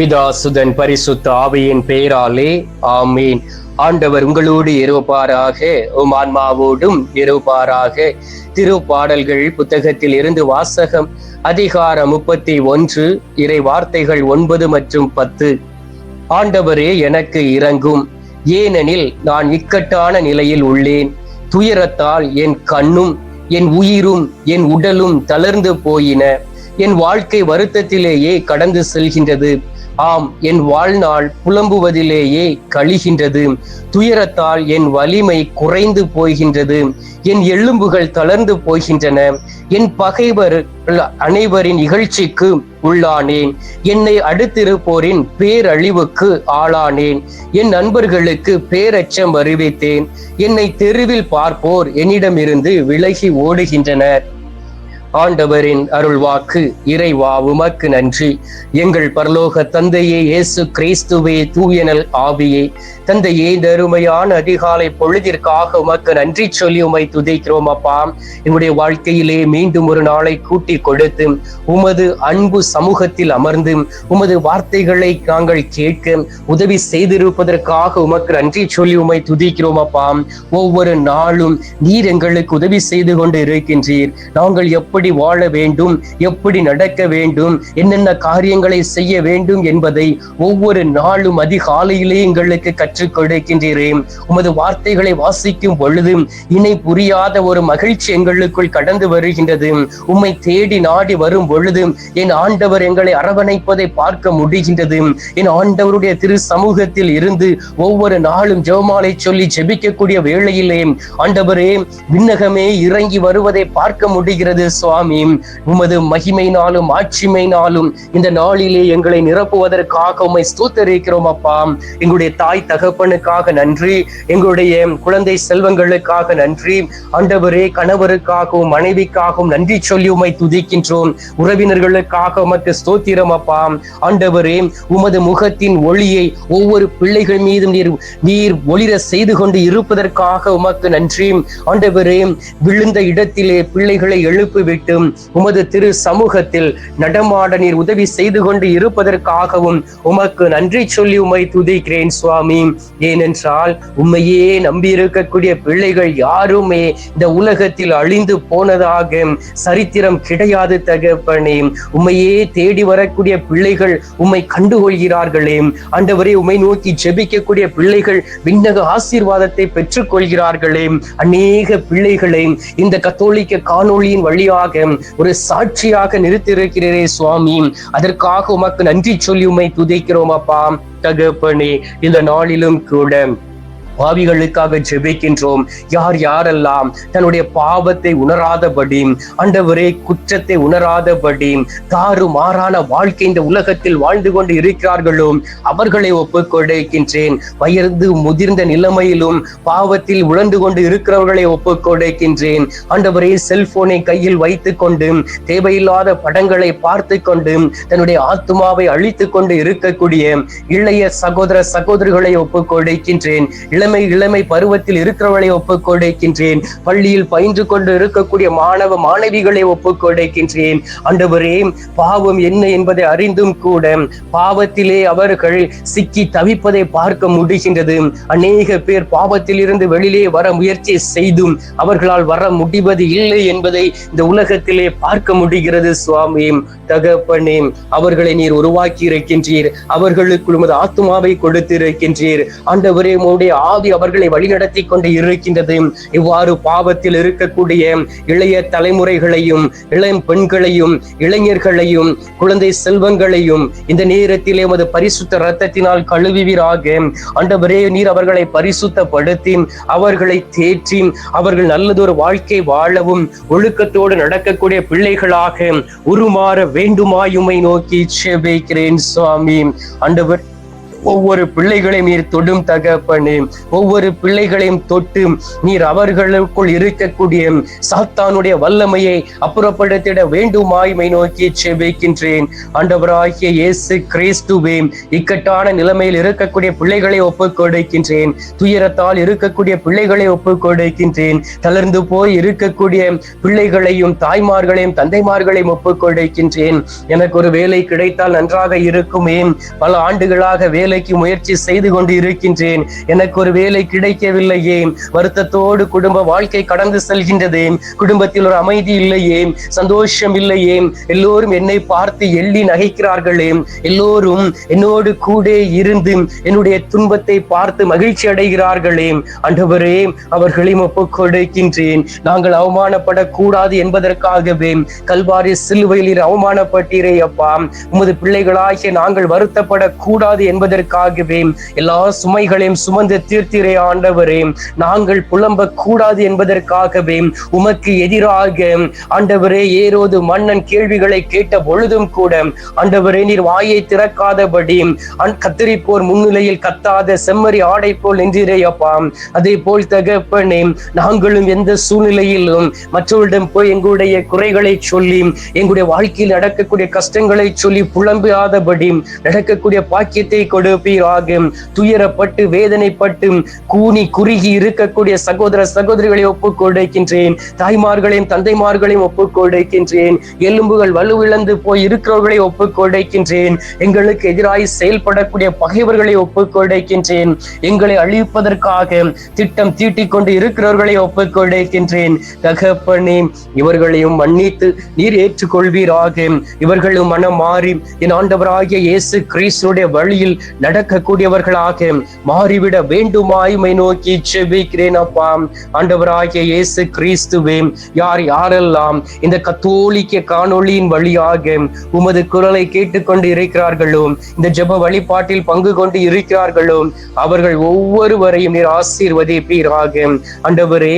பிதா சுதன் பரிசுத்த ஆவியின் பெயராலே ஆமீன். ஆண்டவர் உங்களோடு இருப்பாராக உம் ஆன்மாவோடும் இருப்பாராக. திருப்பாடல்கள் புத்தகத்தில் இருந்து வாசகம் அதிகாரம் முப்பத்தி ஒன்று இறை வார்த்தைகள் ஒன்பது மற்றும் பத்து. ஆண்டவரே எனக்கு இறங்கும் ஏனெனில் நான் இக்கட்டான நிலையில் உள்ளேன். துயரத்தால் என் கண்ணும் என் உயிரும் என் உடலும் தளர்ந்து போயின. என் வாழ்க்கை வருத்தத்திலேயே கடந்து செல்கின்றது. ஆம் என் வாழ்நாள் புலம்புவதிலேயே கழிகின்றது. துயரத்தால் என் வலிமை குறைந்து போகின்றது. என் எலும்புகள் தளர்ந்து போகின்றன. என் பகைவர் அனைவரின் இகழ்ச்சிக்கு உள்ளானேன். என்னை அடுத்திருப்போரின் பேரழிவுக்கு ஆளானேன். என் நண்பர்களுக்கு பேரச்சம் அறிவித்தேன். என்னை தெருவில் பார்ப்போர் என்னிடமிருந்து விலகி ஓடுகின்றனர். ஆண்டவரின் அருள்வாக்கு இறைவா உமக்கு நன்றி. எங்கள் பரலோக தந்தையே இயேசு கிறிஸ்துவே தூயனல் ஆவியே. தந்தையே இந்த அருமையான அதிகாலை பொழுதிற்காக உமக்கு நன்றி சொல்லி உமை துதைக்கிறோம் அப்பா. எங்களுடைய வாழ்க்கையிலே மீண்டும் ஒரு நாளை கூட்டி கொடுத்து உமது அன்பு சமூகத்தில் அமர்ந்து உமது வார்த்தைகளை நாங்கள் கேட்க உதவி செய்திருப்பதற்காக உமக்கு நன்றி சொல்லி உமை துதிக்கிறோம் அப்பா. ஒவ்வொரு நாளும் நீர் எங்களுக்கு உதவி செய்து கொண்டு இருக்கின்றீர். நாங்கள் எப்படி எப்படி வாழ வேண்டும் எப்படி நடக்க வேண்டும் என்னென்ன காரியங்களை செய்ய வேண்டும் என்பதை ஒவ்வொரு நாளும் அதிகாலையிலே எங்களுக்கு கற்றுக் கொடுக்கின்றீரே. உமது வார்த்தைகளை வாசிக்கும் பொழுது இணை புரியாத ஒரு மகிழ்ச்சி எங்களுக்குள் கடந்து வருகின்றது. உம்மை தேடி நாடி வரும் பொழுது என் ஆண்டவர் எங்களை அரவணைப்பதை பார்க்க முடிகின்றது. என் ஆண்டவருடைய திரு சமூகத்தில் இருந்து ஒவ்வொரு நாளும் ஜெவமாலை சொல்லி ஜெபிக்கக்கூடிய வேளையிலே ஆண்டவரே விண்ணகமே இறங்கி வருவதை பார்க்க முடிகிறது. சுவாமி உமது மகிமையினாலும் ஆட்சிமையினாலும் இந்த நாளிலே எங்களை நிரப்புவதற்காக உம்மை ஸ்தூத்தரிக்கிறோம் அப்பா. எங்களுடைய தாய் தகப்பனுக்காக நன்றி. எங்களுடைய குழந்தை செல்வங்களுக்காக நன்றி. ஆண்டவரே கணவருக்காகவும் மனைவிக்காகவும் நன்றி சொல்லி உமை துதிக்கின்றோம். உறவினர்களுக்காக உமக்கு ஸ்தோத்திரம் அப்பா. ஆண்டவரே உமது முகத்தின் ஒளியை ஒவ்வொரு பிள்ளைகள் மீதும் நீர் நீர் ஒளிர செய்து கொண்டு இருப்பதற்காக உமக்கு நன்றி. ஆண்டவரே விழுந்த இடத்திலே பிள்ளைகளை எழுப்பி எழுப்பிவிட்டு உமது திரு சமூகத்தில் நடமாட நீர் உதவி செய்து கொண்டு இருப்பதற்காகவும் உமக்கு நன்றி சொல்லி உமை துதிக்கிறேன் சுவாமி. ஏனென்றால் உண்மையே நம்பி இருக்கக்கூடிய பிள்ளைகள் யாருமே இந்த உலகத்தில் அழிந்து போனதாக சரித்திரம் கிடையாது தகப்பனே. உண்மையே தேடி வரக்கூடிய பிள்ளைகள் உம்மை கண்டுகொள்கிறார்களே. ஆண்டவரே உமை நோக்கி ஜெபிக்கக்கூடிய பிள்ளைகள் விண்ணக ஆசீர்வாதத்தை பெற்றுக் கொள்கிறார்களே அநேக பிள்ளைகளை இந்த கத்தோலிக்க காணொளியின் வழியாக ஒரு சாட்சியாக நிறுத்தியிருக்கிறீரே சுவாமி. அதற்காக உமக்கு நன்றி சொல்லி உம்மை துதிக்கிறோம் அப்பா. தகப்பனே இந்த நாளிலும் கூட பாவிகளுக்காக ஜெபிக்கின்றோம். யார் யாரெல்லாம் தன்னுடைய பாவத்தை உணராதபடி அண்டவரே குற்றத்தை உணராதபடி தாறு மாறான வாழ்க்கை இந்த உலகத்தில் வாழ்ந்து கொண்டு இருக்கிறார்களோ அவர்களை ஒப்புக்கொடைக்கின்றேன். வயது முதிர்ந்த நிலைமையிலும் பாவத்தில் உழந்து கொண்டு இருக்கிறவர்களை ஒப்புக்கொடைக்கின்றேன். அண்டவரே செல்போனை கையில் வைத்துக் கொண்டு தேவையில்லாத படங்களை பார்த்து கொண்டு தன்னுடைய ஆத்மாவை அழித்துக் கொண்டு இருக்கக்கூடிய இளைய சகோதர சகோதரிகளை ஒப்புக்கொடைக்கின்றேன். இளம் இளமை இளமை பருவத்தில் இருக்கிறவளை ஒப்புக் கொடுக்கின்றேன். பள்ளியில் பயின்று கொண்டு இருக்கக்கூடிய மாணவ மாணவிகளை ஒப்புக் கொடுக்கின்றேன். ஆண்டவரே பாவம் என்ன என்பதை அறிந்தும் கூட பாவத்திலே அவர்கள் சிக்கி தவிப்பதை பார்க்க முடிகின்றது. அநேக பேர் பாவத்தில் இருந்து வெளியிலே வர முயற்சி செய்தும் அவர்களால் வர முடிவது இல்லை என்பதை இந்த உலகத்திலே பார்க்க முடிகிறது சுவாமி. தகப்பனே அவர்களை நீர் உருவாக்கி இருக்கின்றீர் அவர்களுக்கு உமது ஆத்மாவை கொடுத்திருக்கின்றீர். ஆண்டவரே உம்முடைய ஆவி அவர்களை வழிநடத்தி கொண்டு இருக்கின்றது. இவ்வாறு பாவத்தில் இருக்கக்கூடிய இளைய தலைமுறைகளையும் இளம் பெண்களையும் இளைஞர்களையும் குழந்தை செல்வங்களையும் இந்த நேரத்தில் எமது பரிசுத்த ரத்தத்தினால் கழுவிவீராக. அண்டவரே நீர் அவர்களை பரிசுத்தப்படுத்தி அவர்களை தேற்றி அவர்கள் நல்லதொரு வாழ்க்கை வாழவும் ஒழுக்கத்தோடு நடக்கக்கூடிய பிள்ளைகளாக உருமாற வேண்டுமாயுமை நோக்கி செபிக்கிறேன் சுவாமி. அண்டவர் ஒவ்வொரு பிள்ளைகளையும் நீர் தொடும் தகப்பனே. ஒவ்வொரு பிள்ளைகளையும் தொட்டு நீர் அவர்களுக்குள் இருக்கக்கூடிய சாத்தானுடைய வல்லமையை அப்புறப்படுத்திட வேண்டுமாய்மை நோக்கி செபிக்கின்றேன். ஆண்டவராகிய இயேசு கிறிஸ்துவே இக்கட்டான நிலைமையில் இருக்கக்கூடிய பிள்ளைகளை ஒப்புக் கொடுக்கின்றேன் துயரத்தால் இருக்கக்கூடிய பிள்ளைகளை ஒப்புக் கொடுக்கின்றேன் தளர்ந்து போய் இருக்கக்கூடிய பிள்ளைகளையும் தாய்மார்களையும் தந்தைமார்களையும் ஒப்புக் கொடுக்கின்றேன் எனக்கு ஒரு வேலை கிடைத்தால் நன்றாக இருக்குமே. பல ஆண்டுகளாக வேலை வேலைக்கு முயற்சி செய்து கொண்டு இருக்கின்றேன் எனக்கு ஒரு வேலை கிடைக்கவில்லையே. வருத்தத்தோடு குடும்ப வாழ்க்கை கடந்து செல்கின்றது. குடும்பத்தில் ஒரு அமைதி இல்லையே. சந்தோஷம் இல்லையே. எல்லோரும் என்னை பார்த்து எள்ளி நகைக்கிறார்களே. எல்லோரும் என்னோடு கூட இருந்து என்னுடைய துன்பத்தை பார்த்து மகிழ்ச்சி அடைகிறார்களே. ஆண்டவரே அவர்களை ஒப்புக் கொடுக்கின்றேன். நாங்கள் அவமானப்படக்கூடாது என்பதற்காகவே கல்வாரி சிலுவையில் அவமானப்பட்டீரே அப்பா உமது பிள்ளைகளாகிய நாங்கள் வருத்தப்படக்கூடாது என்பதற்கு என்பதற்காகவே எல்லா சுமைகளையும் சுமந்து தீர்த்திரே ஆண்டவரே. நாங்கள் புலம்ப கூடாது என்பதற்காகவே உமக்கு எதிராக ஆண்டவரே ஏரோது மன்னன் கேள்விகளை கேட்ட பொழுதும் கூட ஆண்டவரே நீர் வாயை திறக்காதபடி அன் கத்தரிப்போர் முன்னிலையில் கத்தாத செம்மறி ஆடை போல் நின்றிரையப்பா அதே போல் தகப்பனே நாங்களும் எந்த சூழ்நிலையிலும் மற்றவரிடம் போய் எங்களுடைய குறைகளை சொல்லி எங்களுடைய வாழ்க்கையில் நடக்கக்கூடிய கஷ்டங்களை சொல்லி புலம்பாதபடி நடக்கக்கூடிய பாக்கியத்தை கொடு. கொடுப்பீராக துயரப்பட்டு வேதனைப்பட்டு கூனி குறுகி இருக்கக்கூடிய சகோதர சகோதரிகளை ஒப்புக் கொடுக்கின்றேன். தாய்மார்களையும் தந்தைமார்களையும் ஒப்புக் கொடுக்கின்றேன். எலும்புகள் வலுவிழந்து போய் இருக்கிறவர்களை ஒப்புக் கொடுக்கின்றேன். எங்களுக்கு எதிராய் செயல்படக்கூடிய பகைவர்களை ஒப்புக் கொடுக்கின்றேன். எங்களை அழிப்பதற்காக திட்டம் தீட்டிக் கொண்டு இருக்கிறவர்களை ஒப்புக் கொடுக்கின்றேன். தகப்பனே இவர்களையும் மன்னித்து நீர் ஏற்றுக்கொள்வீராக இவர்களும் மனம் மாறி என் ஆண்டவராகிய இயேசு கிறிஸ்துடைய வழியில் நடக்கக்கூடியவர்களாக மாறிவிட வேண்டுமாய்மை நோக்கி செபிக்கிறேன் அப்பா. ஆண்டவராகிய இயேசு கிறிஸ்துவே யார் யாரெல்லாம் இந்த கத்தோலிக்க காணொளியின் வழியாக உமது குரலை கேட்டுக்கொண்டு இருக்கிறார்களோ இந்த ஜெப வழிபாட்டில் பங்கு கொண்டு இருக்கிறார்களோ அவர்கள் ஒவ்வொருவரையும் நீர் ஆசீர்வதிப்பீராக. ஆண்டவரே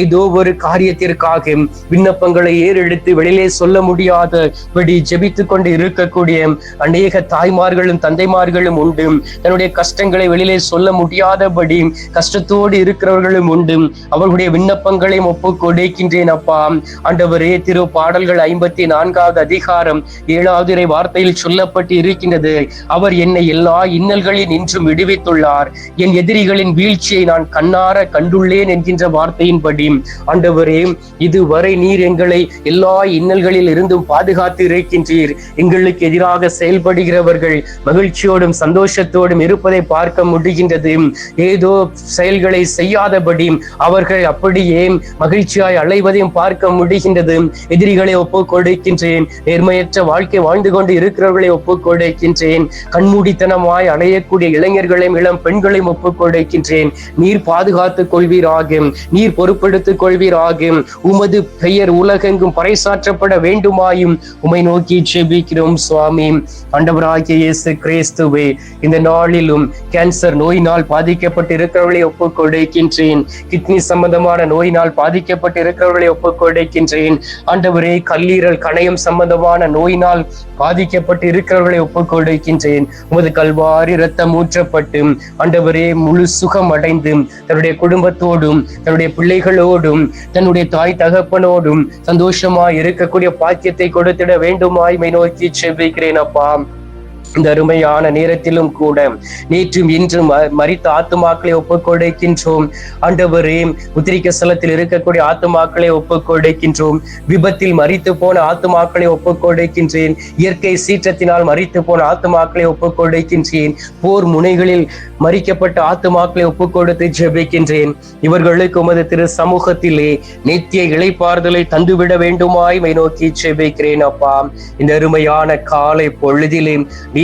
ஏதோ ஒரு காரியத்திற்காக விண்ணப்பங்களை ஏறெடுத்து வெளியிலே சொல்ல முடியாதபடி ஜெபித்துக் கொண்டு இருக்கக்கூடிய அநேக தாய்மார்களும் தந்தைமார்களும் உண்டு. தன்னுடைய கஷ்டங்களை வெளியிலே சொல்ல முடியாதபடி கஷ்டத்தோடு இருக்கிறவர்களும் உண்டு. அவர்களுடைய விண்ணப்பங்களையும் ஒப்பு கொடுக்கின்றேன் அப்பா. ஆண்டவரே திரு பாடல்கள் ஐம்பத்தி நான்காவது அதிகாரம் ஏழாவது இறை வார்த்தையில் சொல்லப்பட்டு இருக்கின்றது. அவர் என்னை எல்லா இன்னல்களில் நின்றும் விடுவித்துள்ளார். என் எதிரிகளின் வீழ்ச்சியை நான் கண்ணார கண்டுள்ளேன் என்கின்ற வார்த்தையின்படி. ஆண்டவரே இதுவரை நீர் எங்களை எல்லா இன்னல்களில் இருந்தும் பாதுகாத்து இருக்கின்றீர். எங்களுக்கு எதிராக செயல்படுகிறவர்கள் மகிழ்ச்சியோடும் சந்தோஷம் சந்தோஷத்தோடும் இருப்பதை பார்க்க முடிகின்றது. ஏதோ செயல்களை செய்யாதபடி அவர்கள் அப்படியே மகிழ்ச்சியாய் அலைவதையும் பார்க்க முடிகின்றது. எதிரிகளை ஒப்புக் கொடுக்கின்றேன். நேர்மையற்ற வாழ்க்கை வாழ்ந்து கொண்டு இருக்கிறவர்களை ஒப்பு கொடுக்கின்றேன். கண்மூடித்தனமாய் அடையக்கூடிய இளைஞர்களையும் இளம் பெண்களையும் ஒப்புக் கொடுக்கின்றேன். நீர் பாதுகாத்துக் கொள்வீராகும். நீர் பொறுப்படுத்திக் கொள்வீராகும். உமது பெயர் உலகெங்கும் பறைசாற்றப்பட வேண்டுமாயும் உமை நோக்கி செபிக்கிறோம் சுவாமி. ஆண்டவராகிய இயேசு கிறிஸ்துவே இந்த நாளிலும் கேன்சர் நோயினால் பாதிக்கப்பட்டு இருக்கிறவர்களை ஒப்புக் கொடுக்கின்றேன். கிட்னி சம்பந்தமான நோயினால் பாதிக்கப்பட்டு இருக்கிறவர்களை ஒப்புக் கொடுக்கின்றேன். ஆண்டவரே கல்லீரல் கணையம் சம்பந்தமான நோயினால் பாதிக்கப்பட்டு இருக்கிறவர்களை ஒப்புக் கொடுக்கின்றேன். உமது கல்வாரி ரத்தம் ஊற்றப்பட்டு ஆண்டவரே முழு சுகம் அடைந்து தன்னுடைய குடும்பத்தோடும் தன்னுடைய பிள்ளைகளோடும் தன்னுடைய தாய் தகப்பனோடும் சந்தோஷமா இருக்கக்கூடிய பாக்கியத்தை கொடுத்திட வேண்டுமாய்மை நோக்கி செவ்விக்கிறேன் அப்பா. இந்த அருமையான நேரத்திலும் கூட நேற்றும் இன்றும் மறித்த ஆத்துமாக்களை ஒப்புக் கொடுக்கின்றோம் ஆண்டவரே உத்திரிக்க ஸ்தலத்தில் இருக்கக்கூடிய ஆத்துமாக்களை ஒப்புக் கொடுக்கின்றோம் விபத்தில் மறித்து போன ஆத்துமாக்களை ஒப்புக் கொடுக்கின்றேன் இயற்கை சீற்றத்தினால் மறித்து போன ஆத்துமாக்களை ஒப்புக் கொடுக்கின்றேன் போர் முனைகளில் மறிக்கப்பட்ட ஆத்துமாக்களை ஒப்புக் கொடுத்து ஜெபிக்கின்றேன். இவர்களுக்கு உமது திரு சமூகத்திலே நித்திய இழைப்பாறுதலை தந்துவிட வேண்டுமாய் நோக்கி ஜெபிக்கிறேன் அப்பா. இந்த அருமையான காலை பொழுதிலே நீ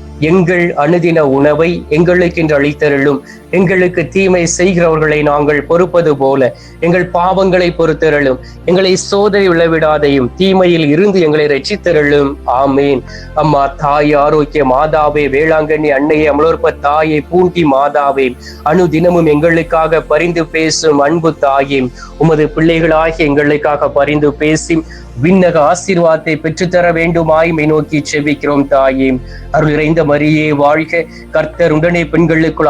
எங்கள் அணுதின உணவை எங்களுக்கு என்று அளித்தருளும். எங்களுக்கு தீமை செய்கிறவர்களை நாங்கள் பொறுப்பது போல எங்கள் பாவங்களை பொறுத்தருளும். எங்களை சோதனை விளைவிடாதையும் தீமையில் இருந்து எங்களை ரட்சித்தருளும். ஆமேன். அம்மா தாய் ஆரோக்கிய மாதாவே வேளாங்கண்ணி அன்னையை அமலோற்ப தாயை பூண்டி மாதாவே அனுதினமும் எங்களுக்காக பரிந்து பேசும் அன்பு தாயே உமது பிள்ளைகளாகி எங்களுக்காக பரிந்து பேசி விண்ணக ஆசீர்வாதத்தை பெற்றுத்தர வேண்டுமாய் நோக்கி செவிக்கிறோம் தாயே. அருள் இறைந்த மரியே வாழ்க. கர்த்தர் உடனே பெண்களுக்குள்